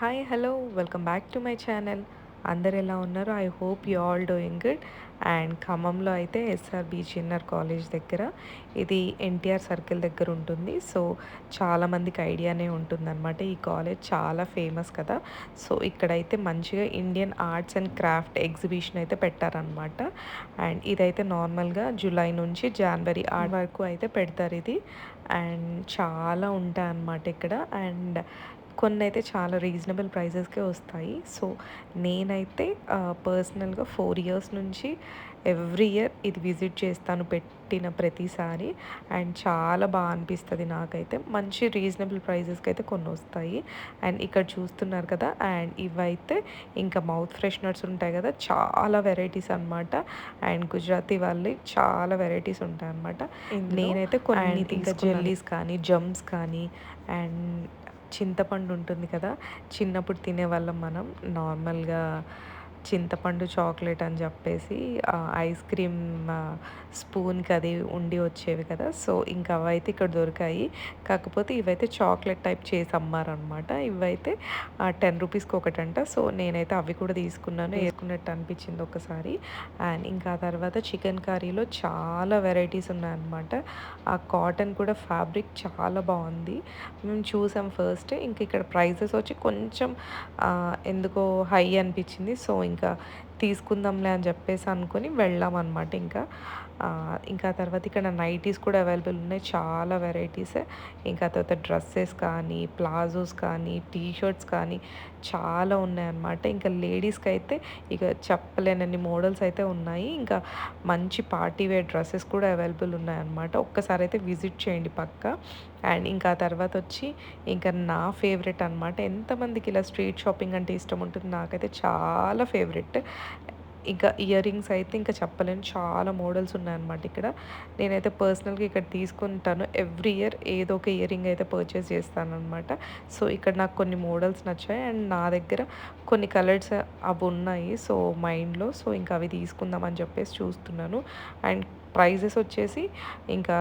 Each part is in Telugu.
Hi hello welcome back to my channel అందరు ఎలా ఉన్నారు? I hope you all doing good and ఖమ్మంలో అయితే ఎస్ఆర్బి చిన్నర్ కాలేజ్ దగ్గర ఇది ఎన్టీఆర్ సర్కిల్ దగ్గర ఉంటుంది. సో చాలామందికి ఐడియానే ఉంటుందన్నమాట. ఈ కాలేజ్ చాలా ఫేమస్ కదా. సో ఇక్కడైతే మంచిగా Indian arts and craft exhibition అయితే పెట్టారనమాట అండ్ ఇదైతే నార్మల్గా జూలై నుంచి జనవరి ఆరు వరకు అయితే పెడతారు ఇది. అండ్ చాలా ఉంటాయి అన్నమాట ఇక్కడ. అండ్ కొన్ని అయితే చాలా రీజనబుల్ ప్రైజెస్కే వస్తాయి. సో నేనైతే పర్సనల్గా ఫోర్ ఇయర్స్ నుంచి ఎవ్రీ ఇయర్ ఇది విజిట్ చేస్తాను పెట్టిన ప్రతిసారి. అండ్ చాలా బాగా అనిపిస్తుంది నాకైతే. మంచి రీజనబుల్ ప్రైజెస్కి అయితే కొన్ని వస్తాయి అండ్ ఇక్కడ చూస్తున్నారు కదా అండ్ ఇవైతే ఇంకా మౌత్ ఫ్రెషనర్స్ ఉంటాయి కదా చాలా వెరైటీస్ అనమాట అండ్ గుజరాతీ వాళ్ళవి చాలా వెరైటీస్ ఉంటాయి అనమాట నేనైతే కొన్ని జెల్లీస్ కానీ జమ్స్ కానీ అండ్ చింతపండు ఉంటుంది కదా చిన్నప్పుడు తినేవాళ్ళం మనం. నార్మల్గా చింతపండు చాక్లెట్ అని చెప్పేసి ఐస్ క్రీమ్ స్పూన్కి అది ఉండి వచ్చేవి కదా. సో ఇంకా అవైతే ఇక్కడ దొరికాయి. కాకపోతే ఇవైతే చాక్లెట్ టైప్ చేసి అమ్మారనమాట ఇవైతే టెన్ రూపీస్కి ఒకటంట. సో నేనైతే అవి కూడా తీసుకున్నాను. వేసుకున్నట్టు అనిపించింది ఒకసారి. అండ్ ఇంకా తర్వాత చికెన్ కర్రీలో చాలా వెరైటీస్ ఉన్నాయన్నమాట. ఆ కాటన్ కూడా ఫ్యాబ్రిక్ చాలా బాగుంది. మేము చూసాం ఫస్ట్. ఇంక ఇక్కడ ప్రైజెస్ వచ్చి కొంచెం ఎందుకో హై అనిపించింది. సో ఇంకా ఇంకా తీసుకుందాంలే అని చెప్పేసి అనుకొని వెళ్ళామన్నమాట ఇంకా. ఇంకా తర్వాత ఇక్కడ నైటీస్ కూడా అవైలబుల్ ఉన్నాయి. చాలా వెరైటీస్. ఇంకా తర్వాత డ్రెస్సెస్ కానీ ప్లాజోస్ కానీ టీ షర్ట్స్ కానీ చాలా ఉన్నాయన్నమాట ఇంకా లేడీస్కి అయితే ఇక చెప్పలేనన్ని మోడల్స్ అయితే ఉన్నాయి. ఇంకా మంచి పార్టీ వేర్ డ్రెస్సెస్ కూడా అవైలబుల్ ఉన్నాయన్నమాట ఒక్కసారి అయితే విజిట్ చేయండి పక్క. అండ్ ఇంకా తర్వాత వచ్చి ఇంకా నా ఫేవరెట్ అనమాట ఎంతమందికి ఇలా స్ట్రీట్ షాపింగ్ అంటే ఇష్టం ఉంటుంది నాకైతే చాలా ఫేవరెట్. ఇంకా ఇయర్ రింగ్స్ అయితే ఇంకా చెప్పలేను. చాలా మోడల్స్ ఉన్నాయన్నమాట ఇక్కడ. నేనైతే పర్సనల్గా ఇక్కడ తీసుకుంటాను. ఎవ్రీ ఇయర్ ఏదో ఒక ఇయర్ రింగ్ అయితే పర్చేస్ చేస్తాను అనమాట సో ఇక్కడ నాకు కొన్ని మోడల్స్ నచ్చాయి. అండ్ నా దగ్గర కొన్ని కలర్స్ అవి ఉన్నాయి సో మైండ్లో. సో ఇంకా అవి తీసుకుందామని చెప్పేసి చూస్తున్నాను. అండ్ ప్రైజెస్ వచ్చేసి ఇంకా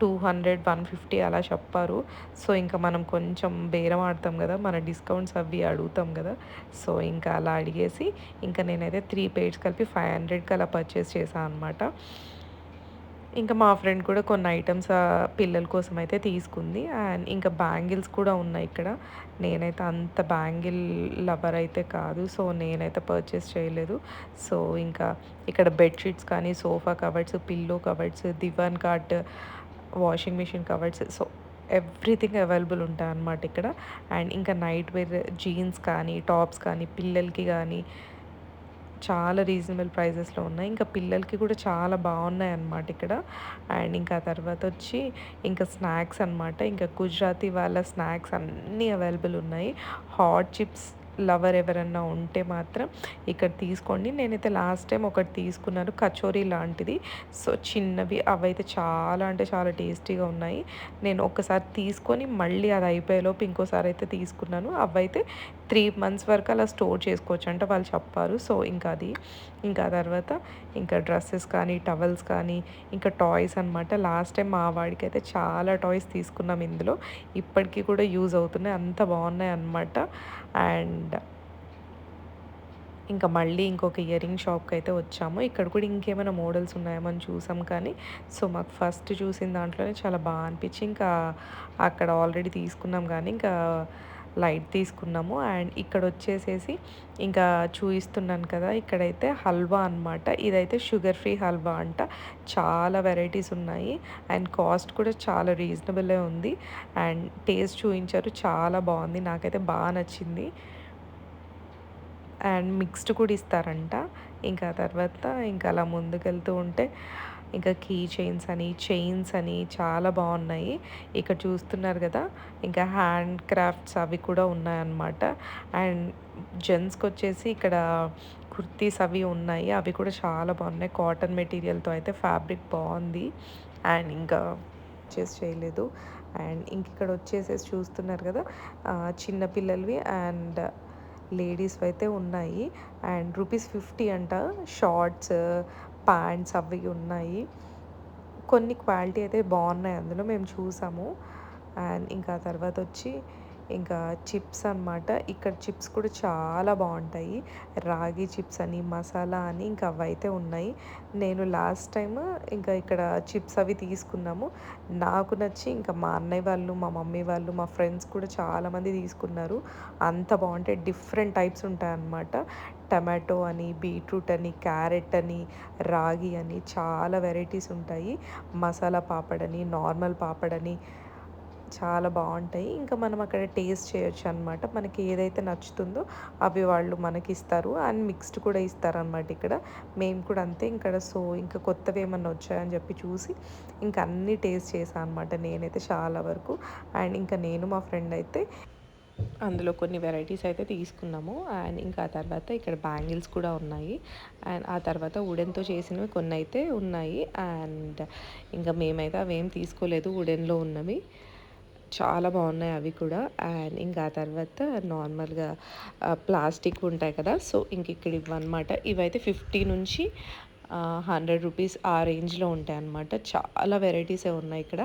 టూ హండ్రెడ్ వన్ ఫిఫ్టీ అలా చెప్పారు. సో ఇంకా మనం కొంచెం బేరం ఆడతాం కదా మన డిస్కౌంట్స్ అవి అడుగుతాం కదా. సో ఇంకా అలా అడిగేసి ఇంకా నేనైతే త్రీ పేడ్స్ కలిపి ఫైవ్ హండ్రెడ్కి అలా పర్చేస్ చేశాను అనమాట ఇంకా మా ఫ్రెండ్ కూడా కొన్ని ఐటమ్స్ పిల్లల కోసం అయితే తీసుకుంది. అండ్ ఇంకా బ్యాంగిల్స్ కూడా ఉన్నాయి ఇక్కడ. నేనైతే అంత బ్యాంగిల్ లవర్ అయితే కాదు. సో నేనైతే పర్చేస్ చేయలేదు. సో ఇంకా ఇక్కడ బెడ్షీట్స్ కానీ sofa covers pillow covers divan cart washing machine covers so everything available ఉంటాయి అన్నమాట ఇక్కడ. అండ్ ఇంకా నైట్ వేర్ జీన్స్ కానీ టాప్స్ కానీ పిల్లలకి కానీ చాలా రీజనబుల్ ప్రైజెస్లో ఉన్నాయి. ఇంకా పిల్లలకి కూడా చాలా బాగున్నాయి అన్నమాట ఇక్కడ. అండ్ ఇంకా తర్వాత వచ్చి ఇంకా స్నాక్స్ అనమాట ఇంకా గుజరాతీ వాళ్ళ స్నాక్స్ అన్నీ అవైలబుల్ ఉన్నాయి. హాట్ చిప్స్ లవర్ ఎవరన్నా ఉంటే మాత్రం ఇక్కడ తీసుకోండి. నేనైతే లాస్ట్ టైం ఒకటి తీసుకున్నాను కచోరీ లాంటిది. సో చిన్నవి అవైతే చాలా అంటే చాలా టేస్టీగా ఉన్నాయి. నేను ఒకసారి తీసుకొని మళ్ళీ అది అయిపోయేలోపు ఇంకోసారి అయితే తీసుకున్నాను. అవైతే త్రీ మంత్స్ వరకు అలా స్టోర్ చేసుకోవచ్చు అంటే వాళ్ళు చెప్పారు. సో ఇంకా అది. ఇంకా తర్వాత ఇంకా డ్రెస్సెస్ కానీ టవల్స్ కానీ ఇంకా టాయ్స్ అనమాట లాస్ట్ టైం మా వాడికి అయితే చాలా టాయ్స్ తీసుకున్నాం ఇందులో. ఇప్పటికీ కూడా యూజ్ అవుతున్నాయి. అంత బాగున్నాయి అనమాట అండ్ ఇంకా మళ్ళీ ఇంకొక ఇయర్ రింగ్ షాప్కి అయితే వచ్చాము. ఇక్కడ కూడా ఇంకేమైనా మోడల్స్ ఉన్నాయేమని చూసాం కానీ సో మాకు ఫస్ట్ చూసిన దాంట్లోనే చాలా బాగా అనిపించి ఇంకా అక్కడ ఆల్రెడీ తీసుకున్నాం కానీ ఇంకా లైట్ తీసుకున్నాము. అండ్ ఇక్కడ వచ్చేసేసి ఇంకా చూపిస్తున్నాను కదా ఇక్కడైతే హల్వా అనమాట ఇదైతే షుగర్ ఫ్రీ హల్వా అంట. చాలా వెరైటీస్ ఉన్నాయి. అండ్ కాస్ట్ కూడా చాలా రీజనబులే ఉంది. అండ్ టేస్ట్ చూపించారు చాలా బాగుంది. నాకైతే బాగా నచ్చింది. అండ్ మిక్స్డ్ కూడా ఇస్తారంట. ఇంకా తర్వాత ఇంకా అలా ముందుకెళ్తూ ఉంటే ఇంకా కీ చైన్స్ అని చైన్స్ అని చాలా బాగున్నాయి. ఇక్కడ చూస్తున్నారు కదా ఇంకా హ్యాండ్ క్రాఫ్ట్స్ అవి కూడా ఉన్నాయన్నమాట. అండ్ జెంట్స్కి వచ్చేసి ఇక్కడ కుర్తీస్ అవి ఉన్నాయి. అవి కూడా చాలా బాగున్నాయి. కాటన్ మెటీరియల్తో అయితే ఫ్యాబ్రిక్ బాగుంది. అండ్ ఇంకా చేసి చేయలేదు. అండ్ ఇంక ఇక్కడ వచ్చేసేసి చూస్తున్నారు కదా చిన్నపిల్లలవి అండ్ లేడీస్ అయితే ఉన్నాయి. అండ్ రూపీస్ ఫిఫ్టీ అంట షార్ట్స్ ప్యాంట్స్ అవి ఉన్నాయి. కొన్ని క్వాలిటీ అయితే బాగున్నాయి అందులో మేము చూసాము. అండ్ ఇంకా తర్వాత వచ్చి ఇంకా చిప్స్ అన్నమాట. ఇక్కడ చిప్స్ కూడా చాలా బాగుంటాయి. రాగి చిప్స్ అని మసాలా అని ఇంకా అవైతే ఉన్నాయి. నేను లాస్ట్ టైం ఇంకా ఇక్కడ చిప్స్ అవి తీసుకున్నాము. నాకు నచ్చి ఇంకా మా అన్నయ్య వాళ్ళు మా మమ్మీ వాళ్ళు మా ఫ్రెండ్స్ కూడా చాలామంది తీసుకున్నారు. అంత బాగుంటాయి. డిఫరెంట్ టైప్స్ ఉంటాయి అన్నమాట. టమాటో అని బీట్రూట్ అని క్యారెట్ అని రాగి అని చాలా వెరైటీస్ ఉంటాయి. మసాలా పాపడని నార్మల్ పాపడని చాలా బాగుంటాయి. ఇంకా మనం అక్కడ టేస్ట్ చేయొచ్చు అనమాట మనకి ఏదైతే నచ్చుతుందో అవి వాళ్ళు మనకి ఇస్తారు అండ్ మిక్స్డ్ కూడా ఇస్తారనమాట ఇక్కడ. మేము కూడా అంతే. ఇక్కడ సో ఇంకా కొత్తవి ఏమన్నా వచ్చాయని చెప్పి చూసి ఇంకా అన్నీ టేస్ట్ చేశాను అనమాట నేనైతే చాలా వరకు. అండ్ ఇంకా నేను మా ఫ్రెండ్ అయితే అందులో కొన్ని వెరైటీస్ అయితే తీసుకున్నాము. అండ్ ఇంకా ఆ తర్వాత ఇక్కడ బ్యాంగిల్స్ కూడా ఉన్నాయి. అండ్ ఆ తర్వాత వుడెన్తో చేసినవి కొన్ని అయితే ఉన్నాయి. అండ్ ఇంకా మేమైతే అవేం తీసుకోలేదు. వుడెన్లో ఉన్నవి. చాలా బాగున్నాయి అవి కూడా. అండ్ ఇంకా ఆ తర్వాత నార్మల్గా ప్లాస్టిక్ ఉంటాయి కదా సో ఇంక ఇక్కడ ఇవ్వన్నమాట ఇవైతే ఫిఫ్టీ నుంచి హండ్రెడ్ రూపీస్ ఆ రేంజ్లో ఉంటాయి అన్నమాట చాలా వెరైటీసే ఉన్నాయి ఇక్కడ.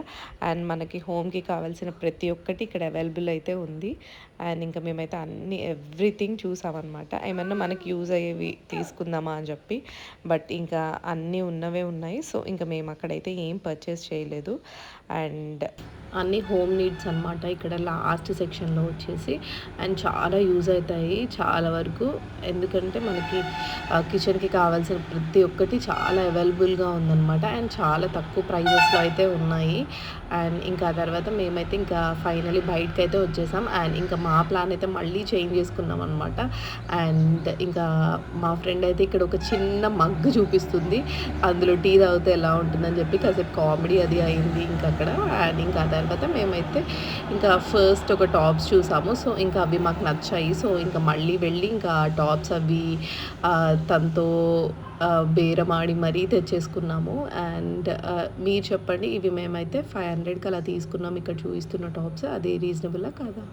అండ్ మనకి హోమ్కి కావాల్సిన ప్రతి ఒక్కటి ఇక్కడ అవైలబుల్ అయితే ఉంది. అండ్ ఇంకా మేమైతే అన్ని ఎవ్రీథింగ్ చూసామన్నమాట. ఏమన్నా మనకి యూజ్ అయ్యేవి తీసుకుందామా అని చెప్పి. బట్ ఇంకా అన్నీ ఉన్నవే ఉన్నాయి. సో ఇంకా మేము అక్కడైతే ఏం పర్చేస్ చేయలేదు. అండ్ అన్ని హోమ్ నీడ్స్ అనమాట ఇక్కడ లాస్ట్ సెక్షన్లో వచ్చేసి అండ్ చాలా యూజ్ అవుతాయి చాలా వరకు. ఎందుకంటే మనకి కిచెన్కి కావాల్సిన ప్రతి ఒక్కటి చాలా అవైలబుల్గా ఉందన్నమాట. అండ్ చాలా తక్కువ ప్రైజెస్లో అయితే ఉన్నాయి. అండ్ ఇంకా తర్వాత మేమైతే ఇంకా ఫైనలీ బయటకు అయితే వచ్చేసాం. అండ్ ఇంకా మా ప్లాన్ అయితే మళ్ళీ చేంజ్ చేసుకున్నాం అనమాట అండ్ ఇంకా మా ఫ్రెండ్ అయితే ఇక్కడ ఒక చిన్న మగ్గు చూపిస్తుంది. అందులో టీ తాగితే ఎలా ఉంటుందని చెప్పి కాసేపు కామెడీ అది అయింది ఇంకా అక్కడ. అండ్ ఇంకా ఆ తర్వాత మేమైతే ఇంకా ఫస్ట్ ఒక టాప్స్ చూసాము. సో ఇంకా అవి మాకు నచ్చాయి. సో ఇంకా మళ్ళీ వెళ్ళి ఇంకా టాప్స్ అవి తనతో బేరమాడి మరీ తెచ్చేసుకున్నాము. అండ్ మీరు చెప్పండి ఇవి మేమైతే ఫైవ్ హండ్రెడ్కి అలా తీసుకున్నాం. ఇక్కడ చూపిస్తున్న టాప్స్ అది రీజనబుల్లా కాదా?